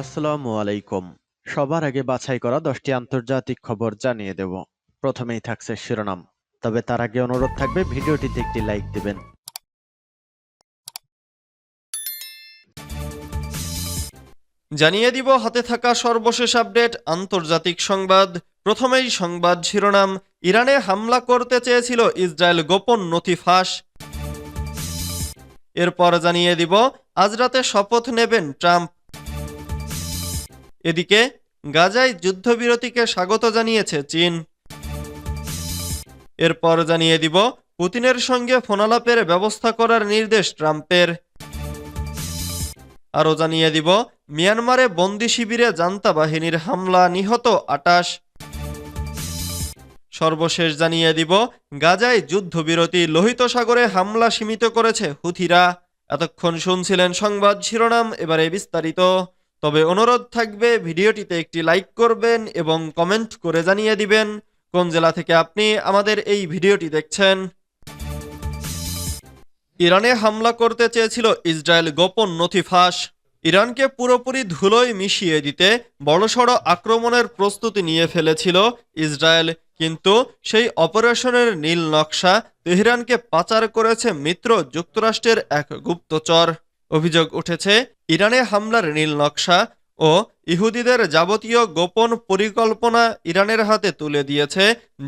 আসসালামু আলাইকুম। সবার আগে বাছাই করা দশটি আন্তর্জাতিক খবর জানিয়ে দেব। প্রথমেই থাকছে শিরোনাম। তবে তার আগে অনুরোধ থাকবে, ভিডিওটিতে একটি লাইক দিবেন। জানিয়ে দিব, হাতে থাকা সর্বশেষ আপডেট, আন্তর্জাতিক সংবাদ। প্রথমেই সংবাদ শিরোনাম, ইরানে হামলা করতে চেয়েছিল ইসরায়েল গোপন নথি ফাঁস। এরপর জানিয়ে দিব, আজ রাতে শপথ নেবেন ট্রাম্প। এদিকে গাজায় যুদ্ধবিরতিকে স্বাগত জানিয়েছে চীন। এরপর জানিয়ে দিব পুতিনের সঙ্গে ফোনালাপের ব্যবস্থা করার নির্দেশ ট্রাম্পের। আরও জানিয়ে দিব, মিয়ানমারে বন্দি শিবিরে জান্তা বাহিনীর হামলা নিহত আটাশ। সর্বশেষ জানিয়ে দিব, গাজায় যুদ্ধবিরতি লোহিত সাগরে হামলা সীমিত করেছে হুথিরা। এতক্ষণ শুনছিলেন সংবাদ শিরোনাম, এবারে বিস্তারিত। তবে অনুরোধ থাকবে ভিডিওটিতে একটি লাইক করবেন এবং কমেন্ট করে জানিয়ে দিবেন কোন জেলা থেকে আপনি আমাদের এই ভিডিওটি দেখছেন। ইরানে হামলা করতে চেয়েছিল ইসরায়েল গোপন নথি ফাঁস। ইরানকে পুরোপুরি ধুলোয় মিশিয়ে দিতে বড়সড় আক্রমণের প্রস্তুতি নিয়ে ফেলেছিল ইসরায়েল, কিন্তু সেই অপারেশনের নীল নকশা তেহরানকে পাচার করেছে মিত্র যুক্তরাষ্ট্রের এক গুপ্তচর। অভিযোগ উঠেছে, ইরানে হামলার নীল নকশা ও ইহুদিদের যাবতীয় গোপন পরিকল্পনা ইরানের হাতে তুলে দিয়েছে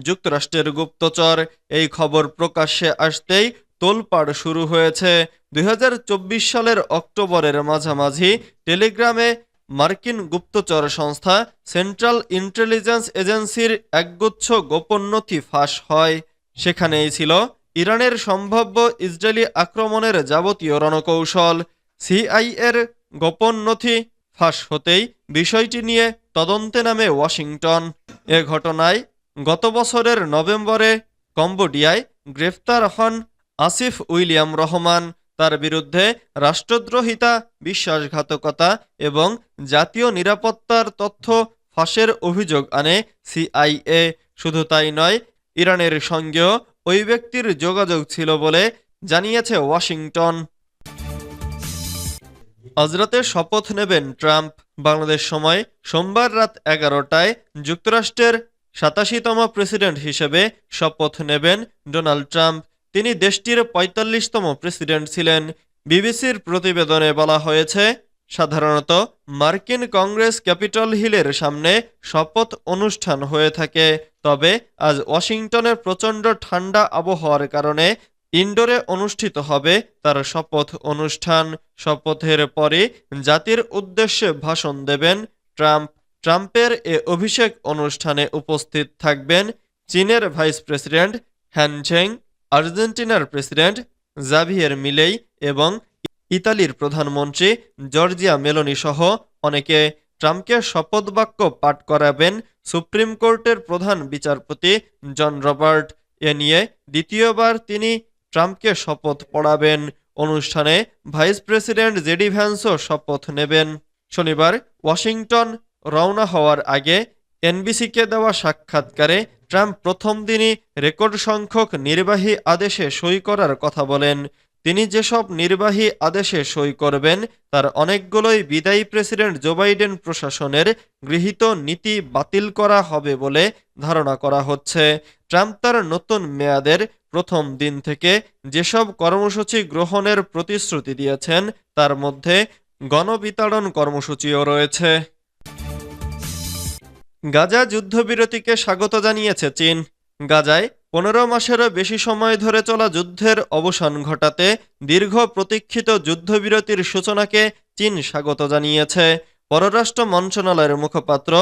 যুক্তরাষ্ট্রের গুপ্তচর। এই খবর প্রকাশ্যে আসতেই তোলপাড় শুরু হয়েছে। দুই হাজার চব্বিশ সালের অক্টোবরের মাঝামাঝি টেলিগ্রামে মার্কিন গুপ্তচর সংস্থা সেন্ট্রাল ইন্টেলিজেন্স এজেন্সির একগুচ্ছ গোপন নথি ফাঁস হয়। সেখানেই ছিল ইরানের সম্ভাব্য ইসরায়েলি আক্রমণের যাবতীয় রণকৌশল সিআইএর গোপন নথি ফাঁস হতেই বিষয়টি নিয়ে তদন্তে নামে ওয়াশিংটন। এ ঘটনায় গত বছরের নভেম্বরে কম্বোডিয়ায় গ্রেফতার হন আসিফ উইলিয়াম রহমান। তার বিরুদ্ধে রাষ্ট্রদ্রোহিতা, বিশ্বাসঘাতকতা এবং জাতীয় নিরাপত্তার তথ্য ফাঁসের অভিযোগ আনে সিআইএ। শুধু তাই নয়, ইরানের সঙ্গেও ওই ব্যক্তির যোগাযোগ ছিল বলে জানিয়েছে ওয়াশিংটন। আজরাতে শপথ নেবেন ট্রাম্প। বাংলাদেশ সময় সোমবার রাত এগারোটায় যুক্তরাষ্ট্রের সাতাশিতম প্রেসিডেন্ট হিসেবে শপথ নেবেন ডোনাল্ড ট্রাম্প। তিনি দেশটির পঁয়তাল্লিশতম প্রেসিডেন্ট ছিলেন। বিবিসির প্রতিবেদনে বলা হয়েছে, সাধারণত মার্কিন কংগ্রেস ক্যাপিটল হিলের সামনে শপথ অনুষ্ঠান হয়ে থাকে। তবে আজ ওয়াশিংটনের প্রচণ্ড ঠান্ডা আবহাওয়ার কারণে ইন্ডোরে অনুষ্ঠিত হবে তার শপথ অনুষ্ঠান। শপথের পরে জাতির উদ্দেশ্যে ভাষণ দেবেন ট্রাম্প। ট্রাম্পের এ অভিষেক অনুষ্ঠানে উপস্থিত থাকবেন চীনের ভাইস প্রেসিডেন্ট হ্যানঝেং আর্জেন্টিনার প্রেসিডেন্ট জাভিয়ের মিলেই এবং ইতালির প্রধানমন্ত্রী জর্জিয়া মেলোনি সহ অনেকে ট্রাম্পকে শপথ বাক্য পাঠ করাবেন সুপ্রিম কোর্টের প্রধান বিচারপতি জন রবার্ট। এ নিয়ে দ্বিতীয়বার তিনি ট্রাম্পকে শপথ পড়াবেন। অনুষ্ঠানে ভাইস প্রেসিডেন্ট জেডি ভ্যান্সও শপথ নেবেন। শনিবার ওয়াশিংটন রওনা হওয়ার আগে এনবিসিকে দেওয়া সাক্ষাৎকারে ট্রাম্প প্রথম দিনই রেকর্ড সংখ্যক নির্বাহী আদেশে সই করার কথা বলেন। তিনি যেসব নির্বাহী আদেশে সই করবেন, তার অনেকগুলোই বিদায়ী প্রেসিডেন্ট জো বাইডেন প্রশাসনের গৃহীত নীতি বাতিল করা হবে বলে ধারণা করা হচ্ছে। ট্রাম্প তার নতুন মেয়াদের প্রথম দিন থেকে যেসব কর্মসূচি গ্রহণের প্রতিশ্রুতি দিয়েছেন, তার মধ্যে গণবিতাড়ন কর্মসূচিও রয়েছে। গাজা যুদ্ধবিরতিকে স্বাগত জানিয়েছে চীন। গাজায় পনেরো মাসেরও বেশি সময় ধরে চলা যুদ্ধের অবসান ঘটাতে দীর্ঘ প্রতীক্ষিত যুদ্ধবিরতির সূচনাকে চীন স্বাগত জানিয়েছে। পররাষ্ট্র মন্ত্রণালয়ের মুখপাত্র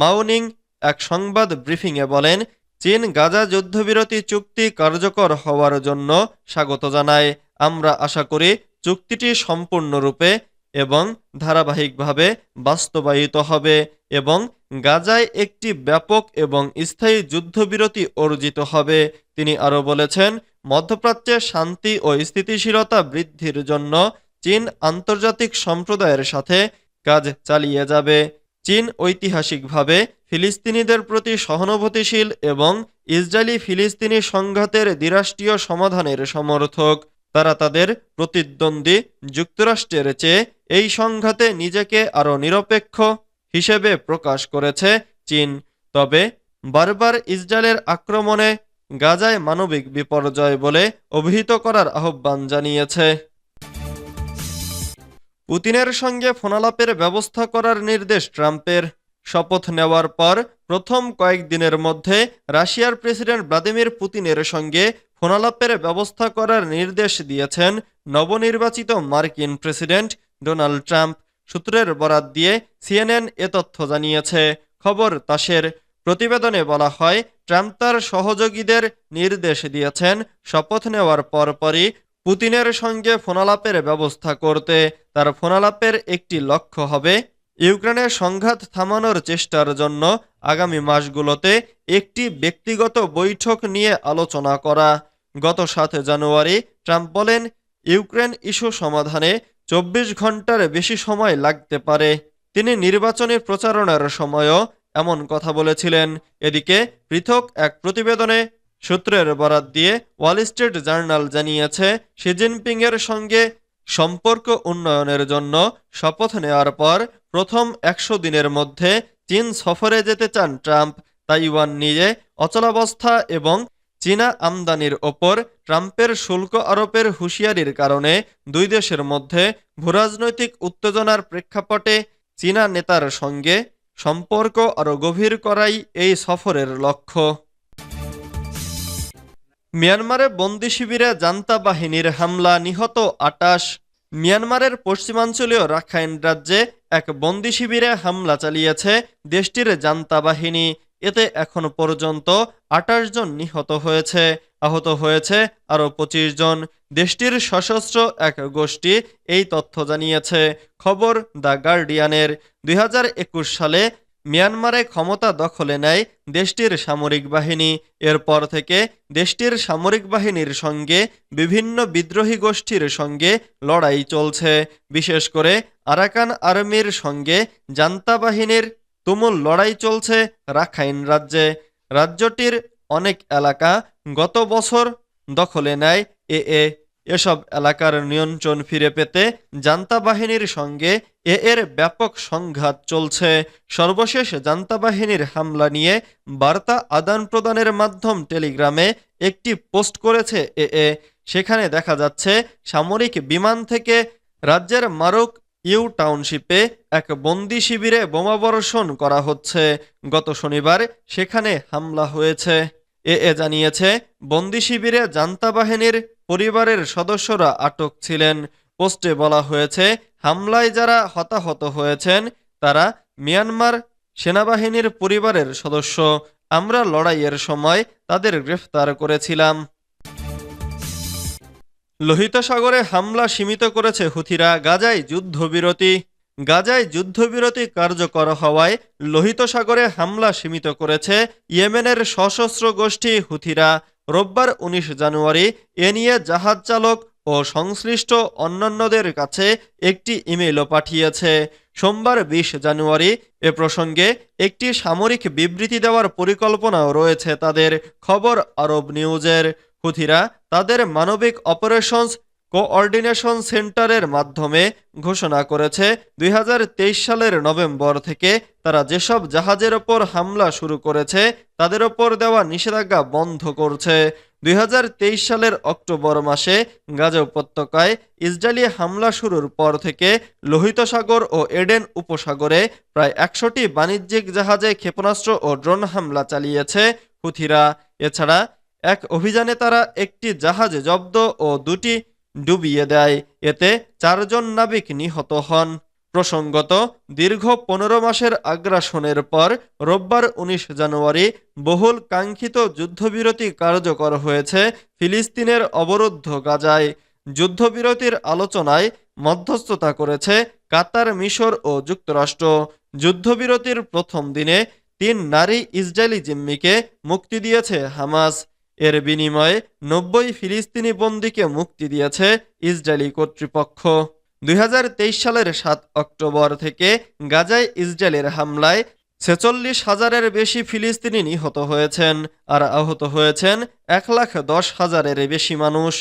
মাউনিং এক সংবাদ ব্রিফিংয়ে বলেন, চীন গাজা যুদ্ধবিরতি চুক্তি কার্যকর হওয়ার জন্য স্বাগত জানায়। আমরা আশা করি চুক্তিটি সম্পূর্ণরূপে এবং ধারাবাহিকভাবে বাস্তবায়িত হবে এবং গাজায় একটি ব্যাপক এবং স্থায়ী যুদ্ধবিরতি অর্জিত হবে। তিনি আরও বলেছেন, মধ্যপ্রাচ্যে শান্তি ও স্থিতিশীলতা বৃদ্ধির জন্য চীন আন্তর্জাতিক সম্প্রদায়ের সাথে কাজ চালিয়ে যাবে। চীন ঐতিহাসিকভাবে ফিলিস্তিনিদের প্রতি সহানুভূতিশীল এবং ইসরায়েলি ফিলিস্তিনি সংঘাতের দ্বিরাষ্ট্রীয় সমাধানের সমর্থক। তারা তাদের প্রতিদ্বন্দ্বী যুক্তরাষ্ট্রের চেয়ে এই সংঘাতে নিজেকে আরও নিরপেক্ষ হিসেবে প্রকাশ করেছে চীন। তবে বারবার ইসরায়েলের আক্রমণে গাজায় মানবিক বিপর্যয় বলে অভিহিত করার আহ্বান জানিয়েছে। পুতিনের সঙ্গে ফোনালাপের ব্যবস্থা করার নির্দেশ ট্রাম্পের। শপথ নেওয়ার পর প্রথম কয়েকদিনের মধ্যে রাশিয়ার প্রেসিডেন্ট ভ্লাদিমির পুতিনের সঙ্গে ফোনালাপের ব্যবস্থা করার নির্দেশ দিয়েছেন নবনির্বাচিত মার্কিন প্রেসিডেন্ট ডোনাল্ড ট্রাম্প। সূত্রের বরাত দিয়ে সিএনএন এ তথ্য জানিয়েছে। খবর তাসের প্রতিবেদনে বলা হয় ট্রাম্প তার সহযোগীদের নির্দেশ দিয়েছেন শপথ নেওয়ার পরপরই পুতিনের সঙ্গে ফোনালাপের ব্যবস্থা করতে। তার ফোনালাপের একটি লক্ষ্য হবে ইউক্রেনের সংঘাত থামানোর চেষ্টার জন্য আগামী মাসগুলোতে একটি ব্যক্তিগত বৈঠক নিয়ে আলোচনা করা। গত সাত জানুয়ারি ট্রাম্প বলেন, ইউক্রেন ইস্যু সমাধানে চব্বিশ ঘণ্টার বেশি সময় লাগতে পারে। তিনি নির্বাচনী প্রচারণার সময়ও এমন কথা বলেছিলেন। এদিকে পৃথক এক প্রতিবেদনে সূত্রের বরাত দিয়ে ওয়াল স্ট্রিট জার্নাল জানিয়েছে, শি জিনপিংয়ের সঙ্গে সম্পর্ক উন্নয়নের জন্য শপথ নেওয়ার পর প্রথম একশো দিনের মধ্যে চীন সফরে যেতে চান ট্রাম্প। তাইওয়ান নিয়ে অচলাবস্থা এবং চীনা আমদানির ওপর ট্রাম্পের শুল্ক আরোপের হুঁশিয়ারির কারণে দুই দেশের মধ্যে ভূরাজনৈতিক উত্তেজনার প্রেক্ষাপটে চীনা নেতার সঙ্গে সম্পর্ক আরও গভীর করাই এই সফরের লক্ষ্য। মিয়ানমারে বন্দি শিবিরে জান্তা বাহিনীর হামলা নিহত আটাশ। মিয়ানমারের পশ্চিমাঞ্চলীয় রাখাইন রাজ্যে এক বন্দি শিবিরে হামলা চালিয়েছে দেশটির জান্তা বাহিনী। এতে এখন পর্যন্ত আটাশ জন নিহত হয়েছে, আহত হয়েছে আরও পঁচিশ জন। দেশটির সশস্ত্র এক গোষ্ঠী এই তথ্য জানিয়েছে। খবর দ্য গার্ডিয়ানের। দুই হাজার একুশ সালে মিয়ানমারে ক্ষমতা দখলে নেয় দেশটির সামরিক বাহিনী। এরপর থেকে দেশটির সামরিক বাহিনীর সঙ্গে বিভিন্ন বিদ্রোহী গোষ্ঠীর সঙ্গে লড়াই চলছে। বিশেষ করে আরাকান আর্মির সঙ্গে জান্তা বাহিনীর তুমুল লড়াই চলছে রাখাইন রাজ্যে। রাজ্যটির অনেক এলাকা গত বছর দখলে নেয় এ এ। এসব এলাকার নিয়ন্ত্রণ ফিরে পেতে জান্তা বাহিনীর সঙ্গে এ এর ব্যাপক সংঘাত চলছে। সর্বশেষ জান্তা বাহিনীর হামলা নিয়ে বার্তা আদান প্রদানের মাধ্যম টেলিগ্রামে একটি পোস্ট করেছে এ এ। সেখানে দেখা যাচ্ছে সামরিক বিমান থেকে রাজ্যের মারুক ইউ টাউনশিপে এক বন্দি শিবিরে বোমাবর্ষণ করা হচ্ছে। গত শনিবার সেখানে হামলা হয়েছে। এ এ জানিয়েছে, বন্দি শিবিরে জান্তা বাহিনীর পরিবারের সদস্যরা আটক ছিলেন। পোস্টে বলা হয়েছে, হামলায় যারা হতাহত হয়েছেন, তারা মিয়ানমার সেনাবাহিনীর পরিবারের সদস্য। আমরা লড়াইয়ের সময় তাদের গ্রেফতার করেছিলাম। লোহিত সাগরে হামলা সীমিত করেছে হুথিরা। গাজায় যুদ্ধবিরতি। গাজায় যুদ্ধবিরতি কার্যকর হওয়ায় লোহিত সাগরে হামলা সীমিত করেছে ইয়েমেনের সশস্ত্র গোষ্ঠী হুথিরা। রোববার উনিশ জানুয়ারি এ নিয়ে জাহাজ চালক ও সংশ্লিষ্ট অন্যান্যদের কাছে একটি ইমেলও পাঠিয়েছে। সোমবার বিশ জানুয়ারি এ প্রসঙ্গে একটি সামরিক বিবৃতি দেওয়ার পরিকল্পনাও রয়েছে তাদের। খবর আরব নিউজের। হুথিরা তাদের মানবিক অপারেশনস কোঅর্ডিনেশন সেন্টারের মাধ্যমে ঘোষণা করেছে। দুই হাজার তেইশ সালের নভেম্বর থেকে তারা যেসব জাহাজের ওপর হামলা শুরু করেছে, তাদের ওপর দেওয়া নিষেধাজ্ঞা বন্ধ করছে। দুই হাজার তেইশ সালের অক্টোবর মাসে গাজা উপত্যকায় ইসরায়েলি হামলা শুরুর পর থেকে লোহিত সাগর ও এডেন উপসাগরে প্রায় একশোটি বাণিজ্যিক জাহাজে ক্ষেপণাস্ত্র ও ড্রোন হামলা চালিয়েছে হুথিরা। এছাড়া এক অভিযানে তারা একটি জাহাজ জব্দ ও দুটি ডুবিয়ে দেয়। এতে চারজন নাবিক নিহত হন। প্রসঙ্গত, দীর্ঘ পনেরো মাসের আগ্রাসনের পর রোববার উনিশ জানুয়ারি বহুল কাঙ্ক্ষিত যুদ্ধবিরতি কার্যকর হয়েছে ফিলিস্তিনের অবরুদ্ধ গাজায়। যুদ্ধবিরতির আলোচনায় মধ্যস্থতা করেছে কাতার, মিশর ও যুক্তরাষ্ট্র। যুদ্ধবিরতির প্রথম দিনে তিন নারী ইসরায়েলি জিম্মিকে মুক্তি দিয়েছে হামাস। এর বিনিময়ে নব্বই ফিলিস্তিনি বন্দীকে মুক্তি দিয়েছে ইসরায়েলি কর্তৃপক্ষ। দুই হাজার তেইশ সালের সাত অক্টোবর থেকে গাজায় ইসরায়েলের হামলায় ছেচল্লিশ হাজারের বেশি ফিলিস্তিনি নিহত হয়েছেন, আর আহত হয়েছেন এক লাখ দশ হাজারের বেশি মানুষ।